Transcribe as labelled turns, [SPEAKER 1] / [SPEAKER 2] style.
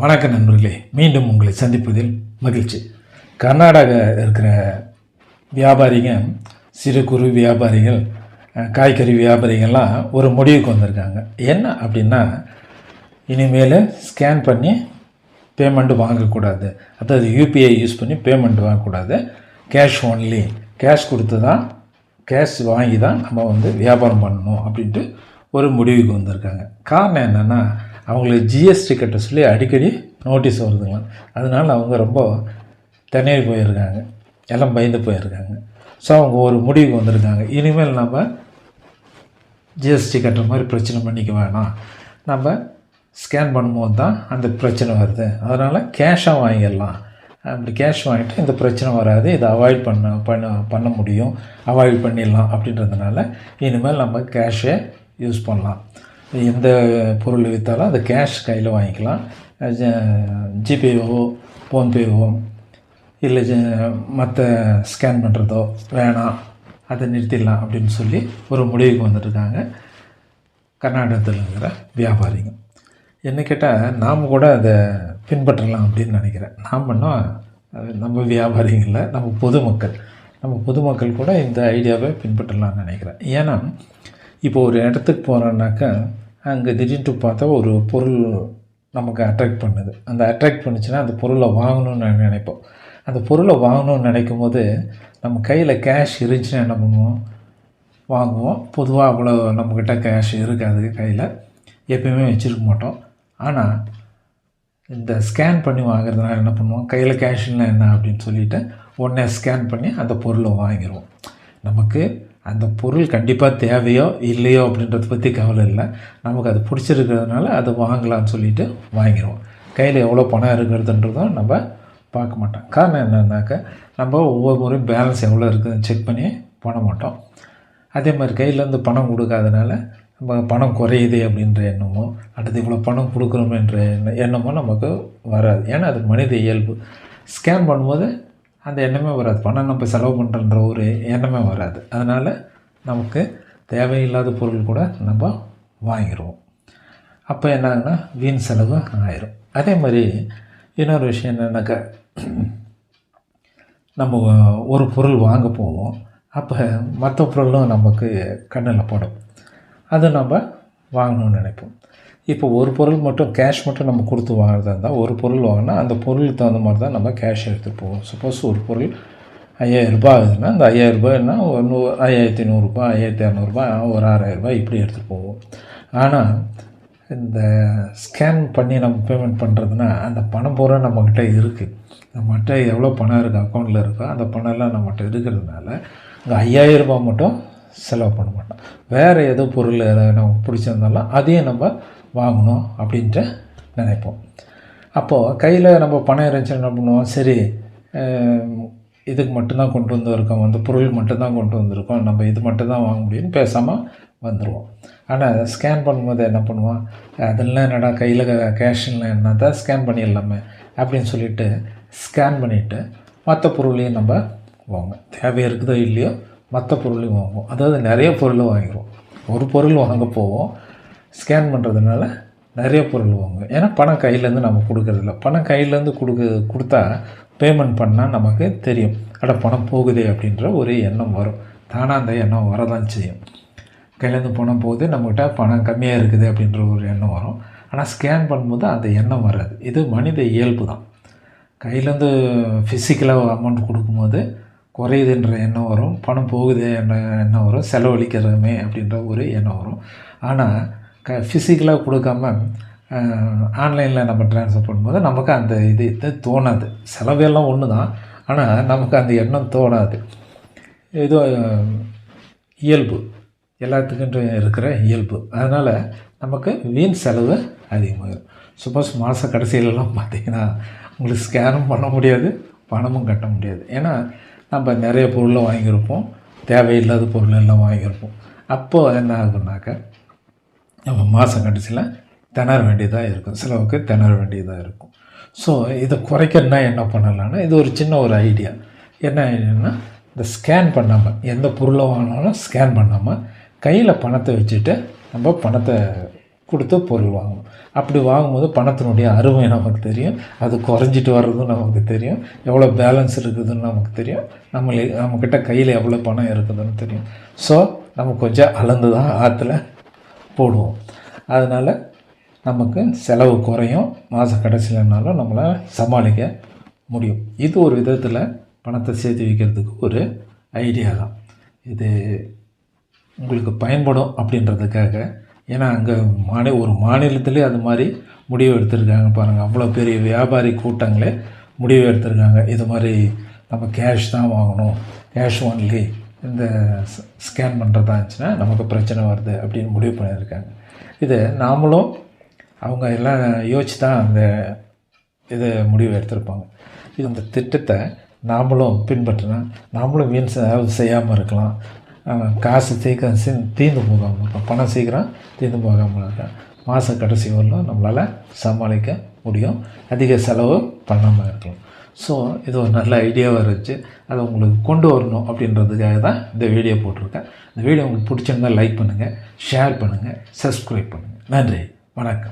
[SPEAKER 1] வணக்க நண்பர்களே மீண்டும் உங்களை சந்திப்பதில் மகிழ்ச்சி. கர்நாடகா இருக்கிற வியாபாரிங்க சிறு குறு வியாபாரிகள் காய்கறி வியாபாரிகள்லாம் ஒரு முடிவுக்கு வந்திருக்காங்க. என்ன அப்படின்னா இனிமேல் ஸ்கேன் பண்ணி பேமெண்ட் வாங்கக்கூடாது. அதாவது யூபிஐ யூஸ் பண்ணி பேமெண்ட் வாங்கக்கூடாது. Cash only. கேஷ் கொடுத்து தான் கேஷ் வாங்கி தான் நம்ம வந்து வியாபாரம் பண்ணணும் அப்படின்ட்டு ஒரு முடிவுக்கு வந்திருக்காங்க. காரணம் என்னென்னா அவங்களுக்கு ஜிஎஸ்டி கட்ட சொல்லி அடிக்கடி நோட்டீஸ் வருதுங்களாம். அதனால் அவங்க ரொம்ப திணறி போயிருக்காங்க. எல்லாம் பயந்து போயிருக்காங்க. ஸோ அவங்க ஒரு முடிவுக்கு வந்திருக்காங்க. இனிமேல் நம்ம ஜிஎஸ்டி கட்டுற மாதிரி பிரச்சனை பண்ணிக்க வேணாம். நம்ம ஸ்கேன் பண்ணும்போது தான் அந்த பிரச்சனை வருது. அதனால் கேஷாக வாங்கிடலாம். அப்படி கேஷ் வாங்கிட்டு இந்த பிரச்சனை வராது. இதை அவாய்ட் பண்ண பண்ண பண்ண முடியும். அவாய்ட் பண்ணிடலாம் அப்படின்றதுனால இனிமேல் நம்ம கேஷை யூஸ் பண்ணலாம். எந்த பொருள் விற்றாலும் அதை கேஷ் கையில் வாங்கிக்கலாம். ஜிபேவோ ஃபோன்பேவோ இல்லை மற்ற ஸ்கேன் பண்ணுறதோ வேணாம் அதை நிறுத்திடலாம் அப்படின்னு சொல்லி ஒரு முடிவுக்கு வந்துட்டுருக்காங்க. கர்நாடகத்தில் இருக்கிற வியாபாரிங்க. என்ன கேட்டால் நாம் கூட அதை பின்பற்றலாம் அப்படின்னு நினைக்கிறேன். நாம் பண்ணோம் நம்ம வியாபாரிகளில் நம்ம பொதுமக்கள். நம்ம பொதுமக்கள் கூட இந்த ஐடியாவை பின்பற்றலாம்னு நினைக்கிறேன். ஏன்னா இப்போ ஒரு இடத்துக்கு போகிறோன்னாக்கா அங்கே திடீர்னு பார்த்தா ஒரு பொருள் நமக்கு அட்ராக்ட் பண்ணுது. அந்த அட்ராக்ட் பண்ணுச்சுன்னா அந்த பொருளை வாங்கணும்னு நான் நினைப்போம். அந்த பொருளை வாங்கணும்னு நினைக்கும் போது நம்ம கையில் கேஷ் இருந்துச்சுன்னா என்ன பண்ணுவோம்? வாங்குவோம். பொதுவாக அவ்வளோ நம்மக்கிட்ட கேஷ் இருக்காது கையில். எப்பயுமே வச்சுருக்க மாட்டோம். ஆனால் இந்த ஸ்கேன் பண்ணி வாங்குறதுனால என்ன பண்ணுவோம்? கையில் கேஷ்னா என்ன அப்படின்னு சொல்லிவிட்டு உடனே ஸ்கேன் பண்ணி அந்த பொருளை வாங்கிடுவோம் நமக்கு அந்த பொருள் கண்டிப்பாக தேவையோ இல்லையோ அப்படின்றத பற்றி கவலை இல்லை. நமக்கு அது பிடிச்சிருக்கிறதுனால அதை வாங்கலாம்னு சொல்லிட்டு வாங்கிடுவோம் கையில் எவ்வளோ பணம் இருக்கிறதுன்றதும் நம்ம பார்க்க மாட்டோம். காரணம் என்னன்னாக்கா நம்ம ஒவ்வொரு முறையும் பேலன்ஸ் எவ்வளோ இருக்குதுன்னு செக் பண்ணி பண்ண மாட்டோம். அதே மாதிரி கையிலேருந்து பணம் கொடுக்காதனால நம்ம பணம் குறையுது அப்படின்ற எண்ணமோ அடுத்து இவ்வளோ பணம் கொடுக்குறோமேன்ற எண்ண எண்ணமோ நமக்கு வராது. ஏன்னா அது மனித இயல்பு. ஸ்கேன் பண்ணும்போது அந்த எண்ணமே வராது. பணம் நம்ம செலவு பண்ணுறன்ற ஒரு எண்ணமே வராது. அதனால் நமக்கு தேவையில்லாத பொருள் கூட நம்ம வாங்கிடுவோம் அப்போ என்ன வீண் செலவு ஆயிரும். அதே மாதிரி இன்னொரு விஷயம் என்னென்னாக்கா நம்ம ஒரு பொருள் வாங்க போவோம். அப்போ மற்ற பொருளும் நமக்கு கண்ணில் படும். அது நம்ம வாங்கணும்னு நினைப்போம். இப்போ ஒரு பொருள் மட்டும் கேஷ் மட்டும் நம்ம கொடுத்து வாங்குறதா இருந்தால் ஒரு பொருள் வாங்கினா அந்த பொருளுக்கு தகுந்த மாதிரி தான் நம்ம கேஷ் எடுத்துகிட்டு போவோம். சப்போஸ் ஒரு பொருள் ஐயாயிரரூபா ஆகுதுன்னா அந்த ஐயாயிரரூபாய்னா ஒரு நூ ஐயாயிரத்தி நூறுரூபா ஐயாயிரத்தி இரநூறுபா ஒரு ஆறாயிரரூபா இப்படி எடுத்துகிட்டு போவோம். ஆனால் இந்த ஸ்கேன் பண்ணி நம்ம பேமெண்ட் பண்ணுறதுனா அந்த பணம் பூரா நம்மக்கிட்ட இருக்குது நம்மகிட்ட எவ்வளோ பணம் இருக்குது அக்கௌண்ட்டில் இருக்கோ அந்த பணம்லாம் நம்மகிட்ட இருக்கிறதுனால இந்த ஐயாயிரரூபா மட்டும் செலவு பண்ண மாட்டோம். வேறு ஏதோ பொருள் ஏதாவது நமக்கு பிடிச்சிருந்தாலும் அதையும் நம்ம வாங்கணும் அப்படின்ட்டு நினைப்போம். அப்போது கையில் நம்ம பணம் இருந்துச்சுன்னா என்ன பண்ணுவோம்? சரி இதுக்கு மட்டும்தான் கொண்டு வந்திருக்கோம். அந்த பொருள் மட்டும்தான் கொண்டு வந்திருக்கோம். நம்ம இது மட்டும்தான் வாங்க முடியும்னு பேசாமல் வந்துடுவோம் ஆனால் ஸ்கேன் பண்ணும்போது என்ன பண்ணுவோம்? அதெல்லாம் என்னடா கையில் கேஷ்லாம் என்ன தான் ஸ்கேன் பண்ணிடலாமே அப்படின்னு சொல்லிட்டு ஸ்கேன் பண்ணிவிட்டு மற்ற பொருளையும் நம்ம வாங்குவோம். தேவை இருக்குதோ இல்லையோ மற்ற பொருளையும் வாங்குவோம். அதாவது நிறைய பொருள் வாங்கிடுவோம். ஒரு பொருள் வாங்க போவோம். ஸ்கேன் பண்ணுறதுனால நிறைய பொருள் வாங்குவோம் ஏன்னா பணம் கையிலேருந்து நம்ம கொடுக்கறதில்ல பணம் கையிலேருந்து கொடுக்க கொடுத்தா பேமெண்ட் பண்ணால் நமக்கு தெரியும். அட பணம் போகுதே அப்படின்ற ஒரு எண்ணம் வரும். தானாக அந்த எண்ணம் வரதான் செய்யும். கையிலேருந்து பணம் போகுது நம்மகிட்ட பணம் கம்மியாக இருக்குது அப்படின்ற ஒரு எண்ணம் வரும். ஆனால் ஸ்கேன் பண்ணும்போது அந்த எண்ணம் வராது. இது மனித இயல்பு தான். கையிலேருந்து ஃபிசிக்கலாக அமௌண்ட் கொடுக்கும்போது குறையுதுன்ற எண்ணம் வரும். பணம் போகுது என்ற எண்ணம் வரும். செலவழிக்கிறதுமே அப்படின்ற ஒரு எண்ணம் வரும். ஆனால் க ஃபிசிக்கலாக கொடுக்காம ஆன்லைனில் நம்ம ட்ரான்ஸ்ஃபர் பண்ணும்போது நமக்கு அந்த இது இது தோணாது. செலவெல்லாம் ஒன்று தான் ஆனால் நமக்கு அந்த எண்ணம் தோணாது. இது இயல்பு. எல்லாத்துக்கும் இருக்கிற இயல்பு. அதனால் நமக்கு வீண் செலவு அதிகமாகும் சப்போஸ் மாத கடைசியிலலாம் பார்த்திங்கன்னா உங்களுக்கு ஸ்கேனும் பண்ண முடியாது பணமும் கட்ட முடியாது. ஏன்னா நம்ம நிறைய பொருளை வாங்கியிருப்போம். தேவையில்லாத பொருள் எல்லாம் வாங்கியிருப்போம். அப்போது என்ன ஆகுனாக்கா நம்ம மாதம் கடைசியில் திணற வேண்டியதாக இருக்கும். செலவுக்கு திணற வேண்டியதாக இருக்கும். ஸோ இதை குறைக்கணும்னா என்ன பண்ணலான்னா இது ஒரு சின்ன ஒரு ஐடியா என்ன ஐடியான்னா இந்த ஸ்கேன் பண்ணாமல் எந்த பொருளை வாங்கினாலும் ஸ்கேன் பண்ணாமல் கையில் பணத்தை வச்சுட்டு நம்ம பணத்தை கொடுத்து பொருள் வாங்கணும். அப்படி வாங்கும்போது பணத்தினுடைய அருமை நமக்கு தெரியும். அது குறைஞ்சிட்டு வர்றதும் நமக்கு தெரியும். எவ்வளோ பேலன்ஸ் இருக்குதுன்னு நமக்கு தெரியும். நம்மளே நம்மக்கிட்ட கையில் எவ்வளோ பணம் இருக்குதுன்னு தெரியும். ஸோ நம்ம கொஞ்சம் அளந்து தான் ஆற்றுல போடுவோம். அதனால் நமக்கு செலவு குறையும். மாத கடைசியிலனாலும் நம்மளால் சமாளிக்க முடியும். இது ஒரு விதத்தில் பணத்தை சேர்த்து வைக்கிறதுக்கு ஒரு ஐடியா தான். இது உங்களுக்கு பயன்படும் அப்படின்றதுக்காக. ஏன்னா அங்கே மாநில ஒரு மாநிலத்திலே அது மாதிரி முடிவு எடுத்திருக்காங்க பாருங்கள் அவ்வளோ பெரிய வியாபாரி கூட்டங்களே முடிவு எடுத்திருக்காங்க. இது மாதிரி நம்ம கேஷ் தான் வாங்கணும். கேஷ் ஒன்லி இந்த ஸ்கேன் பண்ணுறதா இருந்துச்சுன்னா நமக்கு பிரச்சனை வருது அப்படின்னு முடிவு பண்ணியிருக்காங்க. இது நாமளும் அவங்க எல்லாம் யோசிச்சு தான் அந்த இதை முடிவு எடுத்திருப்பாங்க. இது இந்த திட்டத்தை நாமளும் பின்பற்றினா நாமளும் வீண் செலவு செய்யாமல் இருக்கலாம். காசு சீக்கிரம் சீ தீர்ந்து போகாமல் இருக்கும் பணம் சீக்கிரம் தீர்ந்து போகாமல் இருக்கும் மாத கடைசி வரலும் நம்மளால் சமாளிக்க முடியும். அதிக செலவு பண்ணாமல் இருக்கலாம். ஸோ இது ஒரு நல்ல ஐடியாவாக இருந்துச்சு. அதை உங்களுக்கு கொண்டு வரணும் அப்படின்றதுக்காக தான் இந்த வீடியோ போட்டிருக்கேன். இந்த வீடியோ உங்களுக்கு பிடிச்சிருந்தால் லைக் பண்ணுங்கள் ஷேர் பண்ணுங்கள் சப்ஸ்கிரைப் பண்ணுங்கள் நன்றி. வணக்கம்.